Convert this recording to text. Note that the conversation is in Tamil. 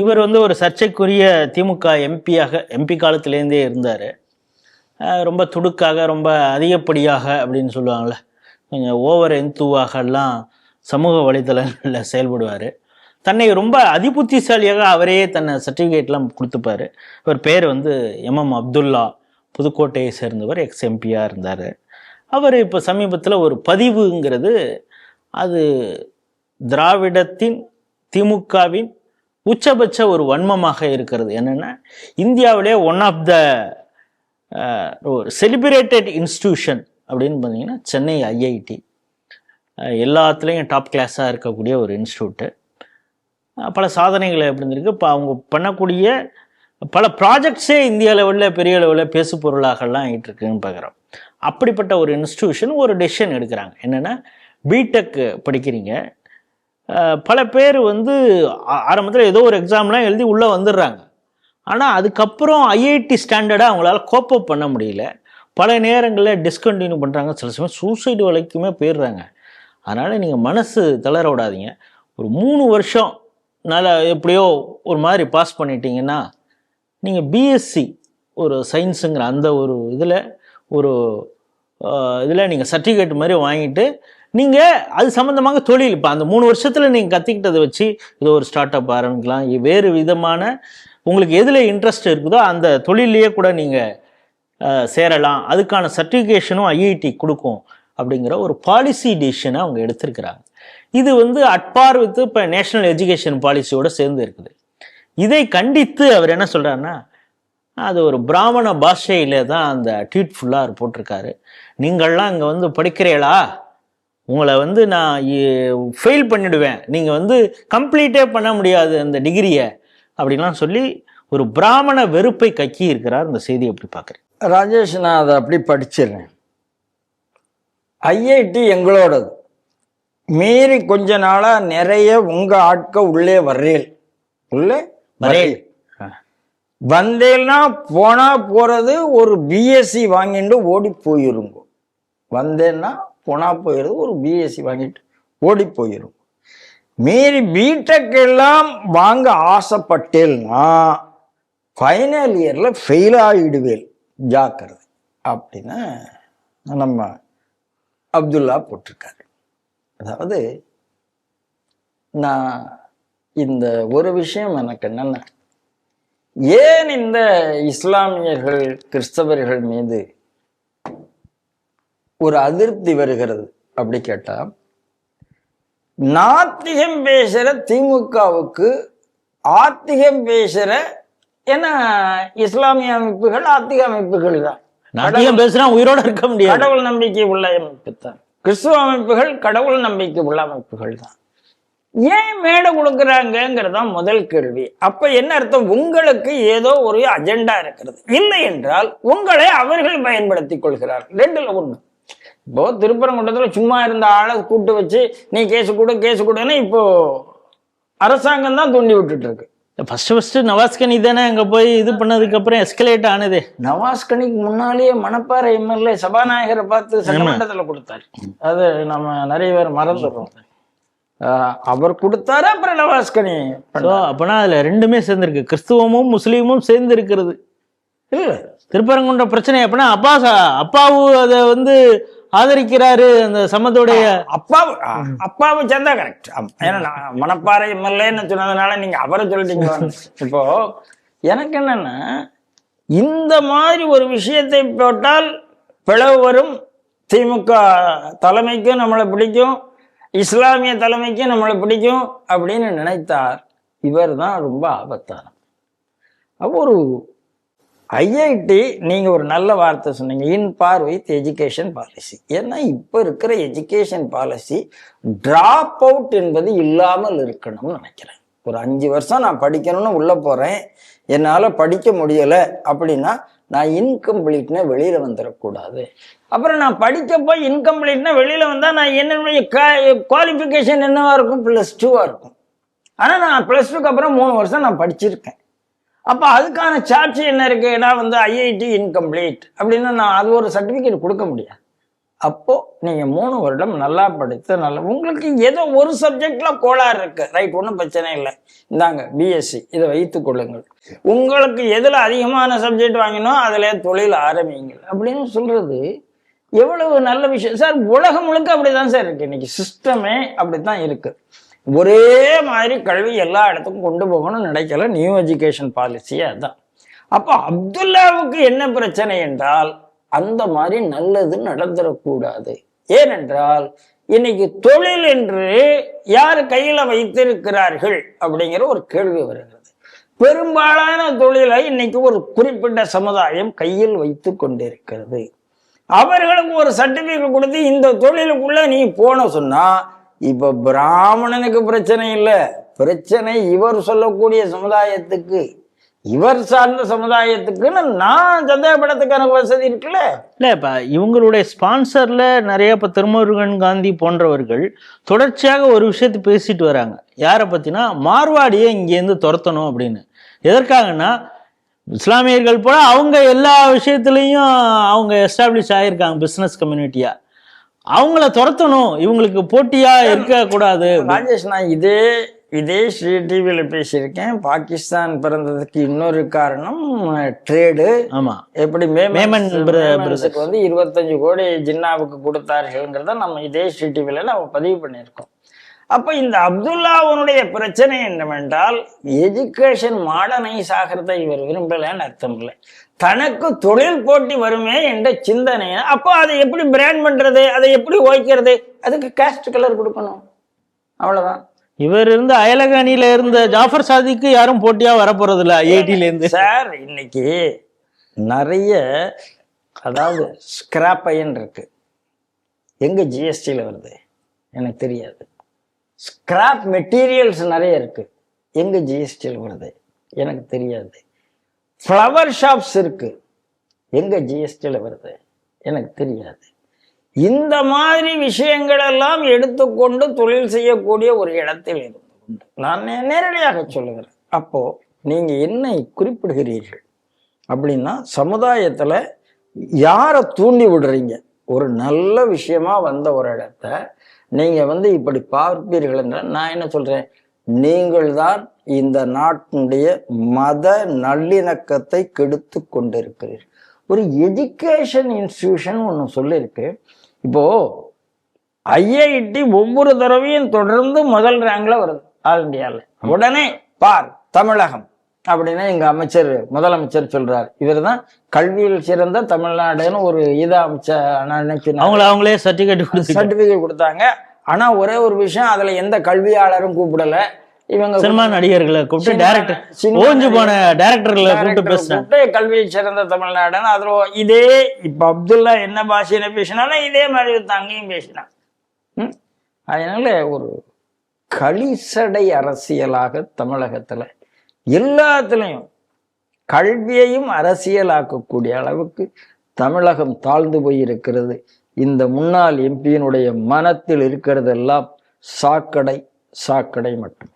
இவர் வந்து ஒரு சர்ச்சைக்குரிய திமுக எம்பியாக எம்பி காலத்திலேருந்தே இருந்தார். ரொம்ப துடுக்காக ரொம்ப அதிகப்படியாக அப்படின்னு சொல்லுவாங்கள்ல. கொஞ்சம் ஓவர் எந்துவாகலாம் சமூக வலைதளங்களில் செயல்படுவார். தன்னை ரொம்ப அதிபுத்திசாலியாக அவரே தன்னை சர்டிஃபிகேட்லாம் கொடுத்துப்பாரு. இவர் பேர் வந்து எம்எம் அப்துல்லா புதுக்கோட்டையை சேர்ந்தவர் எக்ஸ் எம்பியாக இருந்தார். அவர் இப்போ சமீபத்தில் ஒரு பதிவுங்கிறது அது திராவிடத்தின் திமுகவின் உச்சபட்ச ஒரு வன்மமாக இருக்கிறது. என்னென்னா இந்தியாவிலே ஒன் ஆஃப் த ஒரு செலிப்ரேட்டட் இன்ஸ்டிடியூஷன் அப்படின்னு பார்த்தீங்கன்னா சென்னை ஐஐடி எல்லாத்துலேயும் டாப் கிளாஸாக இருக்கக்கூடிய ஒரு இன்ஸ்டியூட்டு பல சாதனைகளை எப்படி இருந்திருக்கு? இப்போ அவங்க பண்ணக்கூடிய பல ப்ராஜெக்ட்ஸே இந்திய லெவலில் பெரிய லெவலில் பேசு பொருளாகலாம் ஆகிட்டு இருக்குன்னு பார்க்குறோம் அப்படிப்பட்ட ஒரு இன்ஸ்டியூஷன் ஒரு டெசிஷன் எடுக்கிறாங்க. என்னென்னா பிடெக் படிக்கிறீங்க. பல பேர் வந்து ஆரம்பத்தில் ஏதோ ஒரு எக்ஸாம்லாம் எழுதி உள்ளே வந்துடுறாங்க. ஆனால் அதுக்கப்புறம் ஐஐடி ஸ்டாண்டர்டாக அவங்களால கோப்பப் பண்ண முடியல. பல நேரங்களில் டிஸ்கண்டினியூ பண்ணுறாங்க சில சமயம் சூசைடு வலைக்குமே போயிடுறாங்க. அதனால் நீங்கள் மனசு தளர விடாதீங்க. ஒரு மூணு வருஷம் நல்லா எப்படியோ ஒரு மாதிரி பாஸ் பண்ணிட்டீங்கன்னா நீங்கள் பிஎஸ்சி ஒரு சயின்ஸுங்கிற அந்த ஒரு இதில் ஒரு இதில் நீங்கள் சர்டிஃபிகேட் மாதிரி வாங்கிட்டு நீங்கள் அது சம்மந்தமாக தொழில். இப்போ அந்த மூணு வருஷத்தில் நீங்கள் கற்றுக்கிட்டதை வச்சு ஏதோ ஒரு ஸ்டார்ட் அப் ஆரம்பிக்கலாம் வேறு விதமான உங்களுக்கு எதில் இன்ட்ரெஸ்ட் இருக்குதோ அந்த தொழிலையே கூட நீங்கள் சேரலாம். அதுக்கான சர்டிஃபிகேஷனும் ஐஐடி கொடுக்கும் அப்படிங்கிற ஒரு பாலிசி டிசிஷனை அவங்க எடுத்திருக்கிறாங்க. இது வந்து அட்பார் வித்து இப்போ நேஷனல் எஜுகேஷன் பாலிசியோடு சேர்ந்து இருக்குது. இதை கண்டித்து அவர் என்ன சொல்கிறாருன்னா அது ஒரு பிராமண பாஷையிலே தான் அந்த ட்வீட் ஃபுல்லாக போட்டிருக்காரு. நீங்கள்லாம் இங்கே வந்து படிக்கிறீங்களா உங்களை வந்து நான் ஃபெயில் பண்ணிடுவேன். நீங்கள் வந்து கம்ப்ளீட்டே பண்ண முடியாது அந்த டிகிரியை அப்படின்லாம் சொல்லி ஒரு பிராமண வெறுப்பை கக்கி இருக்கிறார் இந்த செய்தி எப்படி பார்க்குறேன் ராஜேஷ் நான் அதை அப்படி படிச்சிடுறேன். ஐஐடி எங்களோடது. மீறி கொஞ்ச நாளா நிறைய உங்க ஆட்க உள்ளே வர்றேல். உள்ளே வரேல். வந்தேன்னா போனா போறது ஒரு பிஎஸ்சி வாங்கிட்டு ஓடி போயிருங்க. வந்தேன்னா போனா போயிடுது ஒரு பிஎஸ்சி வாங்கிட்டு ஓடி போயிடும் மீறி பிடெக் எல்லாம் வாங்க ஆசைப்பட்டேன்னா ஃபைனல் இயர்ல ஃபெயில் ஆகிடுவேல் ஜாக்கிரதை அப்படின்னு நம்ம அப்துல்லா போட்டிருக்காரு. அதாவது நான் இந்த ஒரு விஷயம் எனக்கு என்னென்ன ஏன் இந்த இஸ்லாமியர்கள் கிறிஸ்தவர்கள் மீது ஒரு அதிருப்தி வருகிறது. அப்படி கேட்டா நாத்திகம் பேசுற திமுகவுக்கு ஆத்திகம் பேசுற ஏன்னா இஸ்லாமிய அமைப்புகள் ஆத்திக அமைப்புகள் தான். பேசுனா உயிரோட இருக்க முடியாது. கடவுள் நம்பிக்கை உள்ள அமைப்பு தான். கிறிஸ்துவ அமைப்புகள் கடவுள் நம்பிக்கை உள்ள அமைப்புகள் தான். ஏன் மேடை கொடுக்குறாங்கங்கிறது தான் முதல் கேள்வி. அப்ப என்ன அர்த்தம்? உங்களுக்கு ஏதோ ஒரு அஜெண்டா இருக்கிறது. இல்லை என்றால் உங்களை அவர்கள் பயன்படுத்திக் கொள்கிறார்கள். ரெண்டுல ஒண்ணு. இப்போ திருப்பரங்குன்றத்துல சும்மா இருந்த ஆளை கூட்டு வச்சு நீ கேஸ் கொடு கேஸ் கொடுன்னு இப்போ அரசாங்கம் தான் தூண்டி விட்டுட்டு இருக்கு ஃபர்ஸ்ட் ஃபர்ஸ்ட் நவாஸ்கனி தானே அங்க போய் இது பண்ணதுக்கு அப்புறம் எஸ்கலேட் ஆனதே. நவாஸ்கனிக்கு முன்னாலேயே மணப்பாறை எம்எல்ஏ சபாநாயகரை பார்த்து சட்டமன்றத்துல கொடுத்தாரு. அது நம்ம நிறைய பேர் மறந்துடுறோம். அவர் கொடுத்தாரு அப்புறம் நவாஸ்கனி ஸோ அப்போனா அதுல ரெண்டுமே சேர்ந்துருக்கு. கிறிஸ்துவமும் முஸ்லீமும் சேர்ந்து இருக்கிறது இல்ல. திருப்பரங்குன்ற பிரச்சனை எப்படின்னா அப்பா ச- அப்பாவு அதை வந்து ஆதரிக்கிறாரு அந்த சம்மதோடைய அப்பா அப்பாவை சேர்ந்தா கரெக்ட் ஏன்னா நான் மணப்பாறை எம்எல்ஏன்னு சொன்னதுனால நீங்க அவரை சொல்லிட்டீங்க. இப்போ எனக்கு என்னன்னா இந்த மாதிரி ஒரு விஷயத்தை போட்டால் பிளவு வரும். திமுக தலைமைக்கும் நம்மளை பிடிக்கும். இஸ்லாமிய தலைமைக்கும் நம்மளை பிடிக்கும் அப்படின்னு நினைத்தார். இவர் தான் ரொம்ப ஆபத்தான அப்போ ஒரு ஐஐடி நீங்கள் ஒரு நல்ல வார்த்தை சொன்னீங்க. In par with education policy. ஏன்னா இப்போ இருக்கிற எஜுகேஷன் பாலிசி ட்ராப் அவுட் என்பது இல்லாமல் இருக்கணும்னு நினைக்கிறேன். ஒரு அஞ்சு வருஷம் நான் படிக்கணும்னு உள்ளே போகிறேன் என்னால் படிக்க முடியலை அப்படின்னா நான் இன்கம்ப்ளீட்னா வெளியில் வந்துடக்கூடாது அப்புறம் நான் படித்தப்போ இன்கம்ப்ளீட்னா வெளியில் வந்தால் நான் என்னுடைய குவாலிஃபிகேஷன் என்னவாக இருக்கும்? ப்ளஸ் டூவாக இருக்கும். ஆனால் நான் ப்ளஸ் டூக்கு அப்புறம் மூணு வருஷம் நான் படிச்சிருக்கேன். அப்போ அதுக்கான சார்ஜ் என்ன இருக்கு? ஏன்னா வந்து ஐஐடி இன்கம்ப்ளீட் அப்படின்னா நான் அது ஒரு சர்டிஃபிகேட் கொடுக்க முடியாது. அப்போ நீங்கள் மூணு வருடம் நல்லா படித்து நல்லா உங்களுக்கு ஏதோ ஒரு சப்ஜெக்டில் கோளாறு இருக்குது ரைட் ஒன்றும் பிரச்சனை இல்லை. இந்தாங்க பிஎஸ்சி இதை வைத்து கொள்ளுங்கள். உங்களுக்கு எதில் அதிகமான சப்ஜெக்ட் வாங்கினோ அதில் தொழில் ஆரம்பிங்கள். அப்படின்னு சொல்றது எவ்வளவு நல்ல விஷயம். சார் உலகம் முழுக்க அப்படிதான் சார் இருக்கு. இன்னைக்கு சிஸ்டமே அப்படி தான் இருக்கு. ஒரே மாதிரி கல்வி எல்லா இடத்துக்கும் கொண்டு போகணும்னு நினைக்கல நியூ எஜுகேஷன் பாலிசியே அதான். அப்போ அப்துல்லாவுக்கு என்ன பிரச்சனை என்றால் அந்த மாதிரி நல்லது நடந்துடக்கூடாது ஏனென்றால் இன்னைக்கு தொழில் என்று யார் கையில வைத்திருக்கிறார்கள் அப்படிங்கிற ஒரு கேள்வி வருகிறது. பெரும்பாலான தொழிலை இன்னைக்கு ஒரு குறிப்பிட்ட சமுதாயம் கையில் வைத்து கொண்டிருக்கிறது. அவர்களுக்கு ஒரு சர்டிபிகேட் கொடுத்து இந்த தொழிலுக்குள்ள நீ போன சொன்னா இப்ப பிராமணனுக்கு பிரச்சனை இல்லை. பிரச்சனை இவர் சொல்லக்கூடிய சமுதாயத்துக்கு இவர் சார்ந்த சமுதாயத்துக்குன்னு நான் சந்தேகப்படத்துக்கான வசதி இருக்குல்ல? இல்லை இப்போ இவங்களுடைய ஸ்பான்சரில் நிறைய இப்போ திருமுருகன் காந்தி போன்றவர்கள் தொடர்ச்சியாக ஒரு விஷயத்தை பேசிட்டு வராங்க. யாரை பற்றினா மார்வாடியை இங்கேருந்து துரத்தணும் அப்படின்னு. எதற்காகனா இஸ்லாமியர்கள் போல அவங்க எல்லா விஷயத்துலையும் அவங்க எஸ்டாப்ளிஷ் ஆகியிருக்காங்க பிஸ்னஸ் கம்யூனிட்டியாக அவங்கள துரத்தணும். இவங்களுக்கு போட்டியாக இருக்கக்கூடாது ராஜேஷ் நான் இதே இதே ஸ்ரீ டிவியில் பேசியிருக்கேன். பாகிஸ்தான் பிறந்ததுக்கு இன்னொரு காரணம் ட்ரேடு ஆமாம் எப்படி மேமன் வந்து இருபத்தஞ்சு கோடி ஜின்னாவுக்கு கொடுத்தார்கள்ங்கிறத நம்ம இதே ஸ்ரீ டிவியில் நம்ம பதிவு பண்ணியிருக்கோம். அப்போ இந்த அப்துல்லாவுடைய பிரச்சனை என்னவென்றால் எஜுகேஷன் மாடர்னைஸ் ஆகிறதை இவர் விரும்பலைன்னு அர்த்தம் இல்லை. தனக்கு தொழில் போட்டி வருமே என்ற சிந்தனை அப்போ அதை எப்படி பிராண்ட் பண்றது அதை எப்படி ஓய்க்கிறது அதுக்கு காஸ்ட் கலர் கொடுக்கணும். அவ்வளவுதான். இவர் இருந்த அயலக அணியில இருந்த ஜாஃபர் சாதிக்கு யாரும் போட்டியா வரப்போறதில்ல ஐஐடில இருந்து சார் இன்னைக்கு நிறைய அதாவது ஸ்கிராப் அயன் இருக்கு. எங்க ஜிஎஸ்டியில் வருது எனக்கு தெரியாது. ஸ்கிராப் மெட்டீரியல்ஸ் நிறைய இருக்குது எங்கே ஜிஎஸ்டியில் வருது? எனக்கு தெரியாது. ஃப்ளவர் ஷாப்ஸ் இருக்குது எங்கே ஜிஎஸ்டியில் வருது? எனக்கு தெரியாது. இந்த மாதிரி விஷயங்களெல்லாம் எடுத்துக்கொண்டு தொழில் செய்யக்கூடிய ஒரு இடத்தில் இருந்து கொண்டு நான் நேரடியாக சொல்லுகிறேன். அப்போது நீங்கள் என்ன குறிப்பிடுகிறீர்கள் அப்படின்னா சமுதாயத்தில் யாரை தூண்டி விடுறீங்க? ஒரு நல்ல விஷயமா வந்த ஒரு இடத்த நீங்க வந்து இப்படி பார்ப்பீர்கள் என்றால் நான் என்ன சொல்றேன்? நீங்கள் தான் இந்த நாட்டினுடைய மத நல்லிணக்கத்தை கெடுத்து கொண்டிருக்கிறீர்கள். ஒரு எஜுகேஷன் இன்ஸ்டியூஷன் ஒன்று சொல்லியிருக்கு இப்போ ஐஐடி ஒவ்வொரு தடவையும் தொடர்ந்து முதல் ரேங்கில் வருது. ஆல் இண்டியாவில் உடனே பார் தமிழகம். அப்படின்னு எங்க அமைச்சர் முதலமைச்சர் சொல்றார். இவர்தான் கல்வியில் சிறந்த தமிழ்நாடுன்னு ஒரு இதை அமைச்ச நான் நினைக்கிறேன். அவங்கள அவங்களே சர்டிபிகேட் சர்டிபிகேட் கொடுத்தாங்க. ஆனா ஒரே ஒரு விஷயம் அதுல எந்த கல்வியாளரும் கூப்பிடல. இவங்க சினிமா நடிகர்களை கூப்பிட்டு டேரக்டர் ஓஞ்சு போன டேரக்டர்களை கூப்பிட்டு கூப்பிட்டு கல்வியில் சிறந்த தமிழ்நாடுன்னு அதுல இதே இப்ப அப்துல்லா என்ன பாஷையில பேசினாலும் இதே மாதிரி தான் அங்கேயும் பேசினான் ம்? அதனால ஒரு களிசடை அரசியலாக தமிழகத்துல எல்லாத்துலேயும் கல்வியையும் அரசியலாக்கக்கூடிய அளவுக்கு தமிழகம் தாழ்ந்து போயிருக்கிறது. இந்த முன்னாள் எம்பியினுடைய மனத்தில் இருக்கிறதெல்லாம் சாக்கடை சாக்கடை மட்டும்.